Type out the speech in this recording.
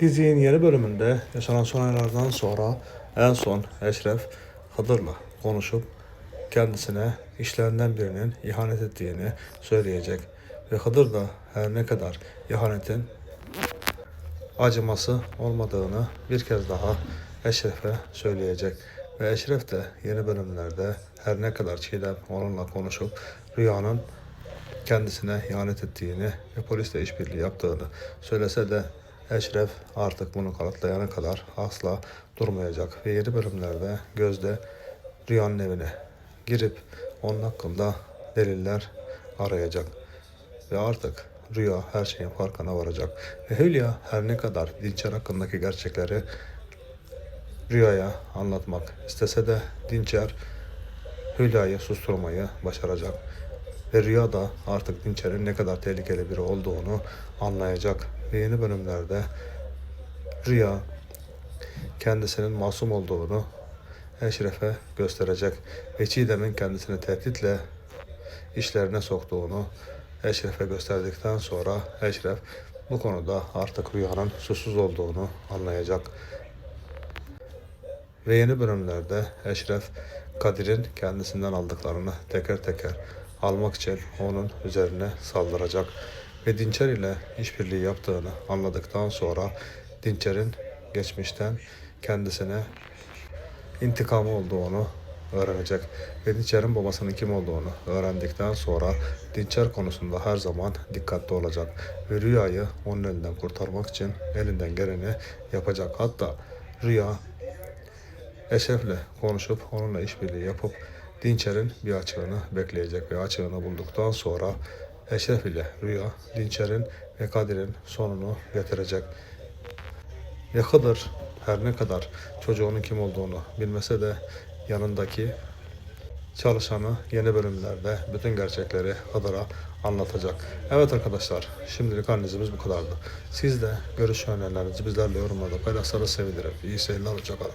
Dizinin yeni bölümünde yaşanan son olaylardan sonra en son Eşref Hıdır'la konuşup kendisine işlerinden birinin ihanet ettiğini söyleyecek. Ve Hıdır da her ne kadar ihanetin acıması olmadığını bir kez daha Eşref'e söyleyecek. Ve Eşref de yeni bölümlerde her ne kadar Çiğdem onunla konuşup Rüya'nın kendisine ihanet ettiğini ve polisle işbirliği yaptığını söylese de Eşref artık bunu kanıtlayana kadar asla durmayacak ve yeni bölümlerde Gözde Rüya'nın evine girip onun hakkında deliller arayacak ve artık Rüya her şeyin farkına varacak ve Hülya her ne kadar Dinçer hakkındaki gerçekleri Rüya'ya anlatmak istese de Dinçer Hülya'yı susturmayı başaracak. Ve Rüya da artık Dinçer'in ne kadar tehlikeli biri olduğunu anlayacak. Ve yeni bölümlerde Rüya kendisinin masum olduğunu Eşref'e gösterecek. Ve Çiğdem'in kendisini tehditle işlerine soktuğunu Eşref'e gösterdikten sonra Eşref bu konuda artık Rüya'nın susuz olduğunu anlayacak. Ve yeni bölümlerde Eşref Kadir'in kendisinden aldıklarını teker teker almak için onun üzerine saldıracak. Ve Dinçer ile işbirliği yaptığını anladıktan sonra Dinçer'in geçmişten kendisine intikamı olduğunu öğrenecek. Ve Dinçer'in babasının kim olduğunu öğrendikten sonra Dinçer konusunda her zaman dikkatli olacak. Ve Rüya'yı onun elinden kurtarmak için elinden geleni yapacak. Hatta Rüya Eşref'le konuşup onunla işbirliği yapıp Dinçer'in bir açığını bekleyecek ve açığını bulduktan sonra Eşref ile Rüya Dinçer'in ve Kadir'in sonunu getirecek. Ve Hıdır her ne kadar çocuğunun kim olduğunu bilmese de yanındaki çalışanı yeni bölümlerde bütün gerçekleri Hıdır'a anlatacak. Evet arkadaşlar şimdilik analizimiz bu kadardı. Siz de görüş önerilerinizi bizlerle yorumlarda paylaşsanız sevinirim. İyi seyirler hoşçakalın.